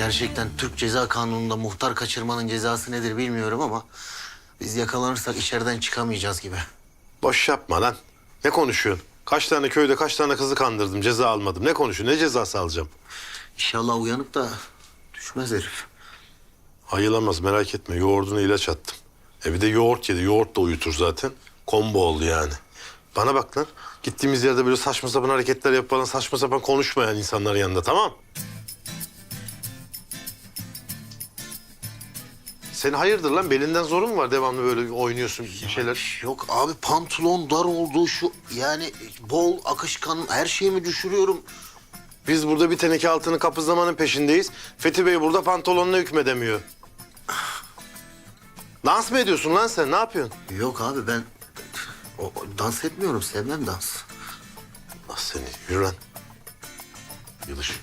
Gerçekten Türk Ceza Kanunu'nda muhtar kaçırmanın cezası nedir bilmiyorum ama... ...biz yakalanırsak içeriden çıkamayacağız gibi. Boş yapma lan. Ne konuşuyorsun? Kaç tane köyde kaç tane kızı kandırdım, ceza almadım. Ne konuşuyorsun? Ne cezası alacağım? İnşallah uyanıp da düşmez herif. Ayılamaz merak etme. Yoğurduna ilaç attım. E bir de yoğurt yedi. Yoğurt da uyutur zaten. Combo oldu yani. Bana bak lan. Gittiğimiz yerde böyle saçma sapan hareketler yapıp saçma sapan konuşmayan insanların yanında tamam? Senin hayırdır lan? Belinden zorun mu var? Devamlı böyle oynuyorsun bir şeyler. Yok abi pantolon dar oldu şu yani bol akışkan her şeyimi düşürüyorum. Biz burada bir teneke altını kapızlamanın peşindeyiz. Fethi Bey burada pantolonuna hükmedemiyor. Dans mı ediyorsun lan sen? Ne yapıyorsun? Yok abi ben o, o- dans etmiyorum sevmem dans. Ah seni. Yürü lan. Yılışık.